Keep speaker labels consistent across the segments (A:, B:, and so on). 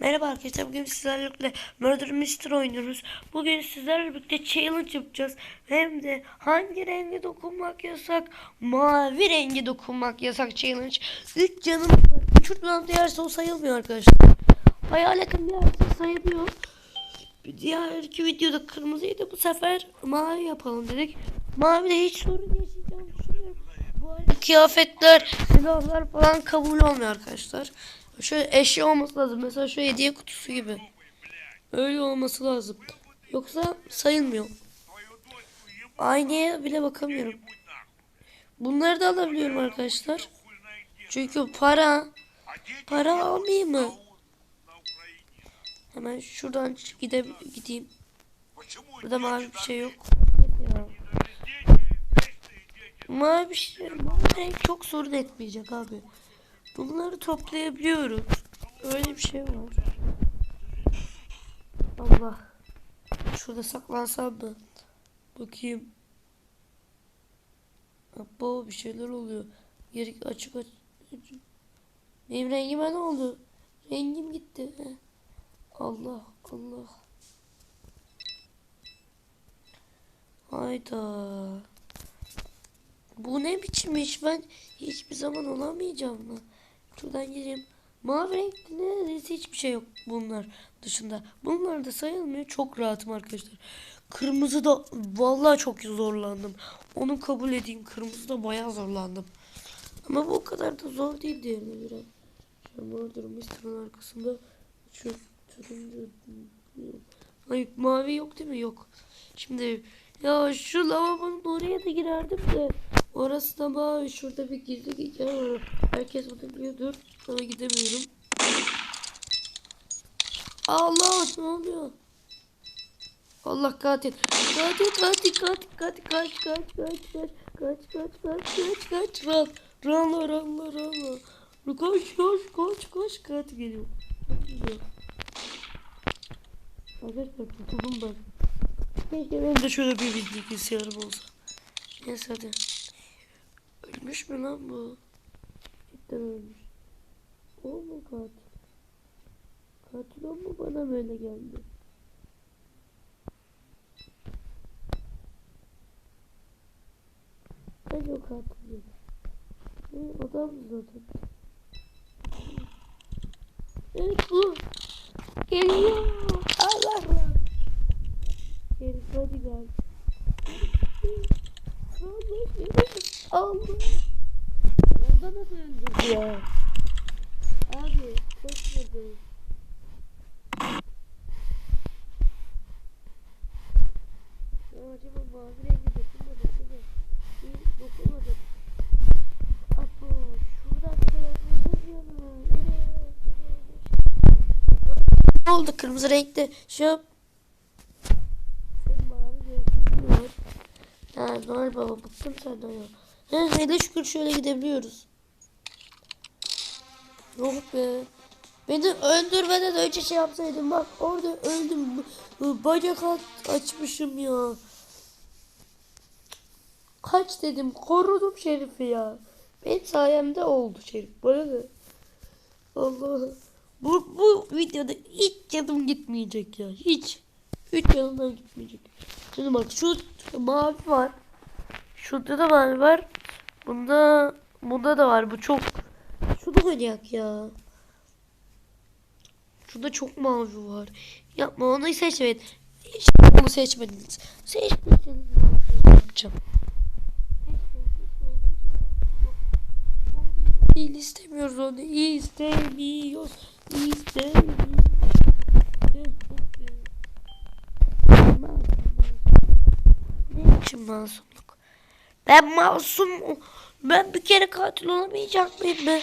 A: Merhaba arkadaşlar bugün sizlerle birlikte Murder Mystery oynuyoruz. Bugün sizlerle birlikte challenge yapacağız. Hem de hangi rengi dokunmak yasak? Mavi rengi dokunmak yasak challenge. 3 canım var. Uçurtmadan diğerse o sayılmıyor arkadaşlar. Hayaletin diğerse sayılıyor. Bir Diğer iki videoda kırmızıydı bu sefer mavi yapalım dedik. Mavi de hiç sorun yaşayacağım düşünüyorum. Bu arada kıyafetler, silahlar falan kabul olmuyor arkadaşlar. Şöyle eşya olması lazım. Mesela şu hediye kutusu gibi. Öyle olması lazım. Yoksa sayılmıyor. Aynaya bile bakamıyorum. Bunları da alabiliyorum arkadaşlar. Çünkü para para almayayım mı? Hemen şuradan gide gideyim. Burada mavi bir şey yok. Mavi bir şey, mavi renk çok sorun etmeyecek abi. Bunları toplayabiliyoruz. Öyle bir şey var. Allah. Şurada saklansam mı? Bakayım. Abo bir şeyler oluyor. Yeri açık açık. Benim rengime ne oldu? Rengim gitti. Allah Allah. Hayda. Bu ne biçim iş? Ben hiçbir zaman olamayacağım mı? Şuradan gireyim. Mavi renkli neredeyse hiçbir şey yok bunlar dışında. Bunlar da sayılmıyor. Çok rahatım arkadaşlar. Kırmızı da vallahi çok zorlandım. Onu kabul edeyim. Kırmızı da bayağı zorlandım. Ama bu kadar da zor değil göre. Şu an orada Mr. arkasında şu turuncu Hayır mavi yok değil mi? Yok. Şimdi ya şu lavabonun oraya da girerdim de orası da mavi. Şurada bir gizli yer var. Herkes bunu biliyordur. Ama gidemiyorum. Allah ne oluyor? Allah katil. Katil katil katil katil kaç kaç kaç kaç kaç kaç kaç kaç kaç run run run run run Koş koş koş koş katil geliyor. Arkadaşlar kurtuldum ben. Keşke benim de şöyle bir bilgisayarım olsa. Neyse hadi. Ölmüş mü lan bu? Cidden ölmüş. O mu katil? Katil o mu bana böyle geldi? Bence o katil değil. Ne adam zaten. Evet bu. Geliyor. Allah Allah. Herif hadi gel. Allah. Orada nasıl öldürdü ya? Abi kaçmadı. Ya acaba mavi rengi dokunmadı değil mi? İyi dokunmadı. Apo şuradan kıyafetler yana. Nereye? Ne oldu kırmızı renkte? Şu var? Ha Noel Baba bıktım senden ya. He hele şükür şöyle gidebiliyoruz. Yok be. Beni öldürmeden önce şey yapsaydım bak orada öldüm. Bacak açmışım ya. Kaç dedim korudum Şerif'i ya. Benim sayemde oldu Şerif. Bana ne? Allah. Bu, bu videoda hiç canım gitmeyecek ya. Hiç. Hiç canımdan gitmeyecek. Şimdi bak şu mavi var. Şurada da mavi var. Bunda bunda da var. Bu çok şu da manyak ya. Şurada çok mavi var. Yapma onu seçmeyin. Hiç onu seçmediniz. Seçmediniz. Yapacağım. Değil istemiyoruz onu. İstemiyoruz. İstemiyoruz. Ne için masumluk? Ben masum ben bir kere katil olamayacak mıyım be?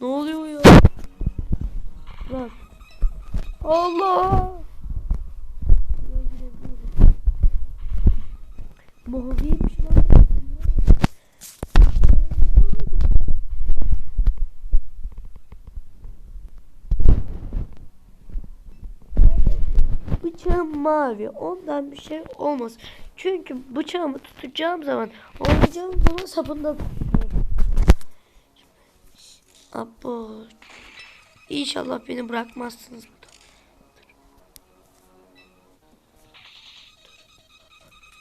A: Ne oluyor ya? Lan. Allah! Maviymiş lan. Bıçağım mavi. Ondan bir şey olmaz. Çünkü bıçağımı tutacağım zaman oynayacağım zaman sapında Abo. İnşallah beni bırakmazsınız burada.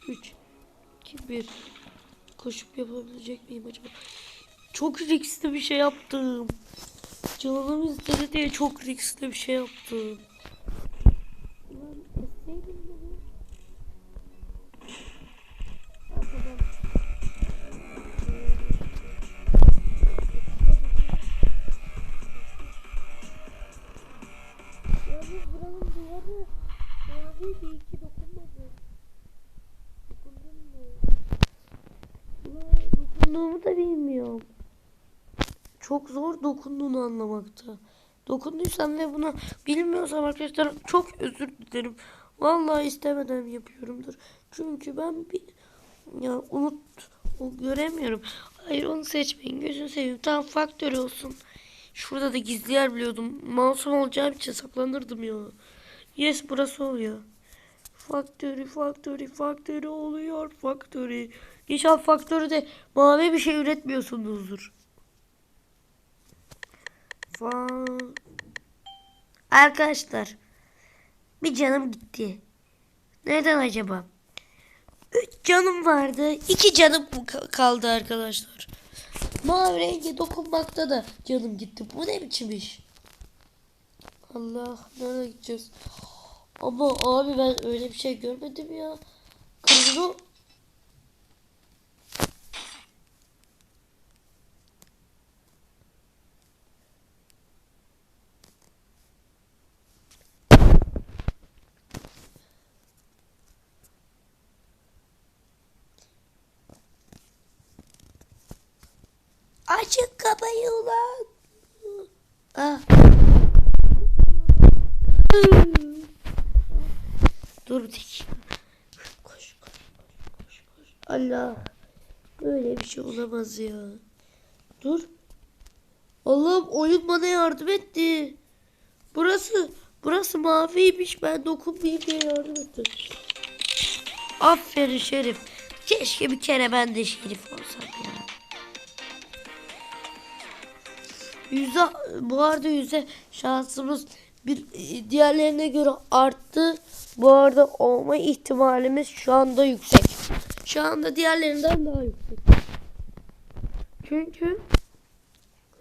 A: Üç, iki, bir. Koşup yapabilecek miyim acaba? Çok riskli bir şey yaptım. Canım istedi diye çok riskli bir şey yaptım. Buranın duvarı maviydi iki dokunmadı. Dokundun mu? Ulan dokunduğumu da bilmiyorum. Çok zor dokunduğunu anlamakta. Dokunduysam ve bunu bilmiyorsam arkadaşlar çok özür dilerim. Vallahi istemeden yapıyorumdur. Çünkü ben bir ya unut göremiyorum. Hayır onu seçmeyin. Gözünü seveyim. Tamam faktör olsun. Şurada da gizli yer biliyordum. Masum olacağım için saklanırdım ya. Yes burası oluyor. Factory, factory, factory oluyor. Factory. İnşallah faktörde mavi bir şey üretmiyorsunuzdur. Fa- Arkadaşlar bir canım gitti. Neden acaba? Üç canım vardı. iki canım ka- kaldı arkadaşlar. Mavi rengi dokunmakta da canım gitti. Bu ne biçim iş? Allah nereye gideceğiz? Ama abi ben öyle bir şey görmedim ya. Kırmızı Açın kapıyı ulan. Ah. Dur bir. Koş koş koş koş koş. Allah. Böyle bir şey olamaz ya. Dur. Allah'ım oyun bana yardım etti. Burası burası maviymiş. Ben dokunmayayım diye yardım etti. Aferin Şerif. Keşke bir kere ben de Şerif olsam ya. Yüze bu arada yüze şansımız bir e, diğerlerine göre arttı. Bu arada olma ihtimalimiz şu anda yüksek. Şu anda diğerlerinden daha yüksek. Çünkü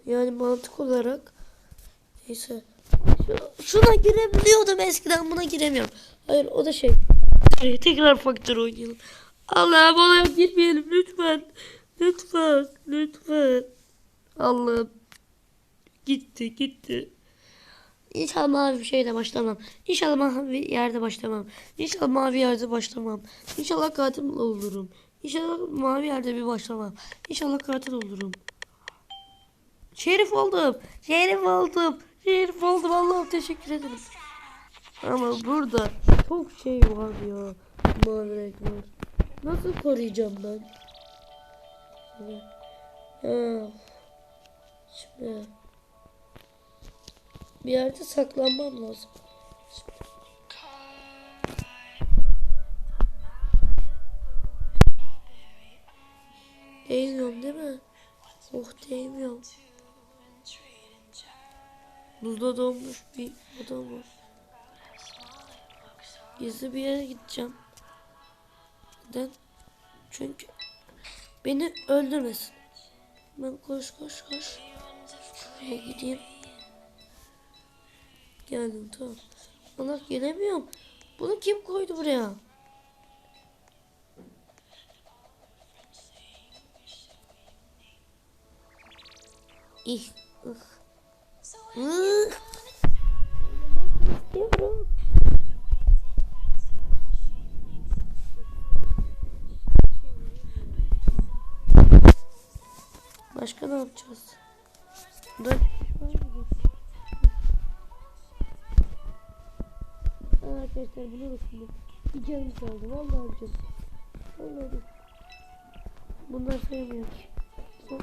A: yani mantık olarak neyse şu- şuna girebiliyordum eskiden buna giremiyorum. Hayır o da şey. Tekrar faktör oynayalım. Allah'ım ona girmeyelim lütfen. Lütfen. Lütfen. Allah'ım. Gitti gitti. İnşallah mavi bir şeyle başlamam. İnşallah mavi yerde başlamam. İnşallah mavi yerde başlamam. İnşallah katil olurum. İnşallah mavi yerde bir başlamam. İnşallah katil olurum. Şerif oldum. Şerif oldum. Şerif oldum. Allah'ım teşekkür ederim. Ama burada çok şey var ya. Mavi renk var. Nasıl koruyacağım ben? Şimdi. Şimdi. Bir yerde saklanmam lazım. Değmiyorum değil mi? Oh değmiyorum. Buzda donmuş bir adam var. Gizli bir yere gideceğim. Neden? Çünkü beni öldürmesin. Ben koş koş koş. Şuraya gideyim. Geldim tamam. Allah gelemiyorum. Bunu kim koydu buraya? İh. ıh. Ih. Başka ne yapacağız? Dur. Arkadaşlar bunu unuttum. Bir canım kaldı. Vallahi canım. Vallahi. Bunlar sayılmıyor ki. Çok.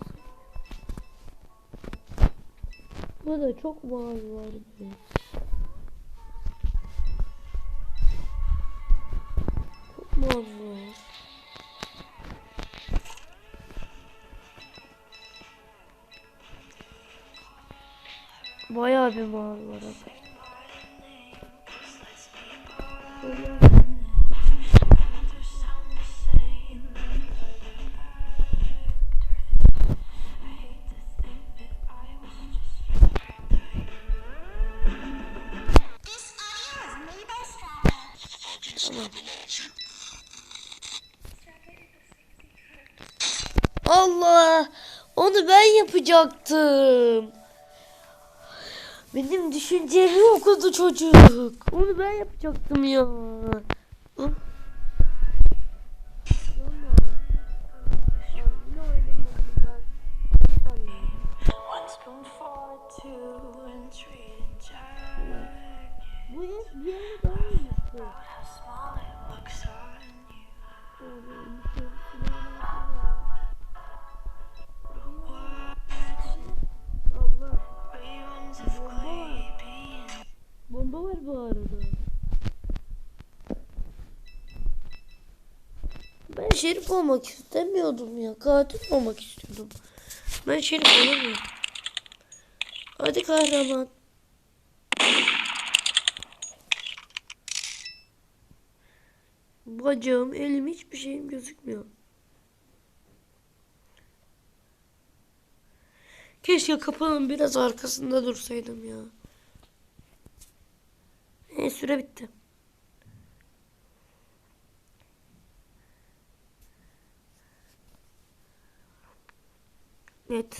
A: Bu da çok mavi var. be. Çok mavi var. Bayağı bir mavi var arkadaşlar. Allah! Onu ben yapacaktım. Benim düşüncemi okudu çocuk. Onu ben yapacaktım ya. Ben şerif olmak istemiyordum ya. Katil olmak istiyordum. Ben şerif olamıyorum. Hadi kahraman. Bacağım, elim hiçbir şeyim gözükmüyor. Keşke kapının biraz arkasında dursaydım ya. E, süre bitti. Evet.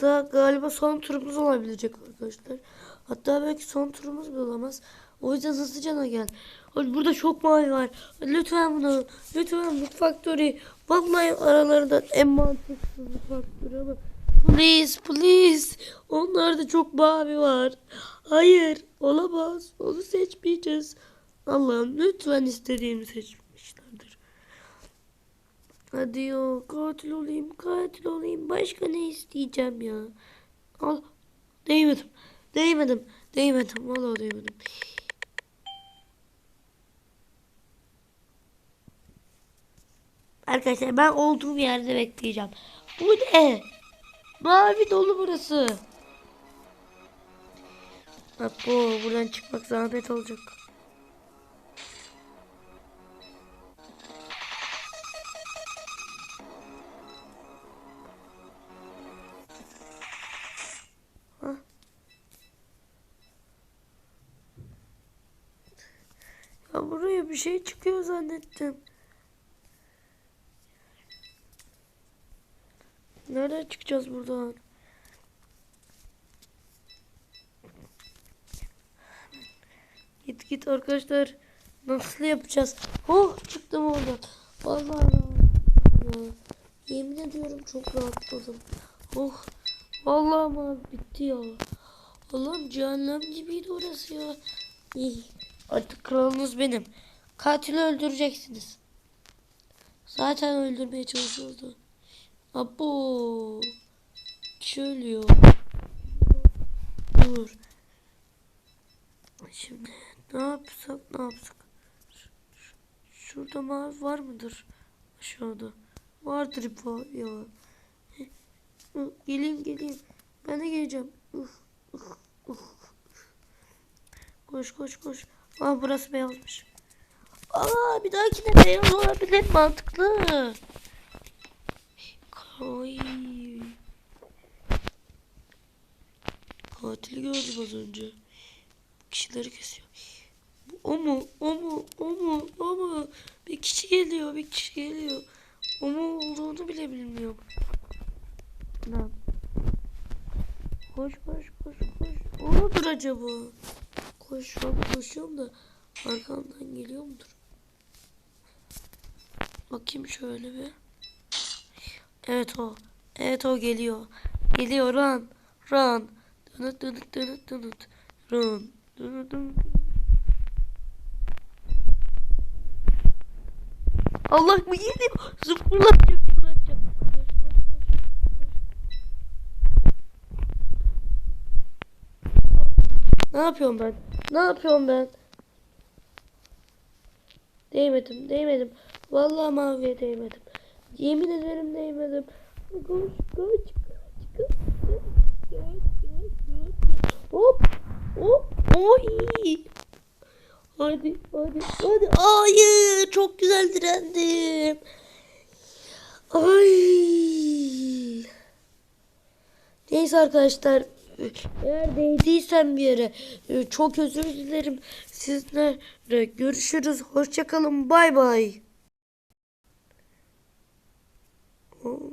A: Da galiba son turumuz olabilecek arkadaşlar. Hatta belki son turumuz bile olamaz. O yüzden hızlıca gel. Hadi burada çok mavi var. Lütfen bunu. Lütfen bu Factory. Vallahi aralarında en mantıksız bu Factory ama. Please please. Onlarda çok mavi var. Hayır olamaz. Onu seçmeyeceğiz. Allah'ım lütfen istediğimi seçmişlerdir. Hadi ya katil olayım katil olayım. Başka ne isteyeceğim ya. Al. Değmedim. Değmedim. Değmedim. Vallahi değmedim. Arkadaşlar ben olduğum yerde bekleyeceğim. Bu ne? Mavi dolu burası. Bak bu buradan çıkmak zahmet olacak. Şey çıkıyor zannettim. Nereden çıkacağız buradan? Git git arkadaşlar. Nasıl yapacağız? Oh çıktım oradan. Vallahi ya. Yemin ediyorum çok rahatladım. Oh. Vallahi ama bitti ya. Allah'ım cehennem gibiydi orası ya. İyi. Artık kralınız benim. Katili öldüreceksiniz. Zaten öldürmeye çalışıyordu. Abo. Kişi ölüyor. Dur. Şimdi ne yapsak ne yapsak. Şurada mavi var mıdır? Aşağıda. Vardır bu ya. Geleyim geleyim. Ben de geleceğim. Koş koş koş. Aa burası beyazmış. Aa bir dahakine beyaz olabilir mantıklı. Ay. Katili gördüm az önce. Kişileri kesiyor. O mu? O mu? O mu? O mu? Bir kişi geliyor. Bir kişi geliyor. O mu olduğunu bile bilmiyorum. Lan. Koş koş koş koş. O mudur acaba? Koş koşuyorum da arkamdan geliyor mudur? Bakayım şöyle bir. Evet o. Evet o geliyor. Geliyor run. Run. Dınıt dınıt dınıt dınıt. Run. Dınıt dınıt. Allah mı geliyor? Zıpırlatacak. Zıpırlatacak. Ne yapıyorum ben? Ne yapıyorum ben? Değmedim, değmedim. Vallahi maviye değmedim. Yemin ederim değmedim. Koş, koş, koş, koş. Hop. Hop. Oy. Hadi hadi hadi. Hayır çok güzel direndim. Ay. Neyse arkadaşlar eğer değdiysem bir yere e, çok özür dilerim. Sizlerle görüşürüz. Hoşçakalın. Bay bay. Oh.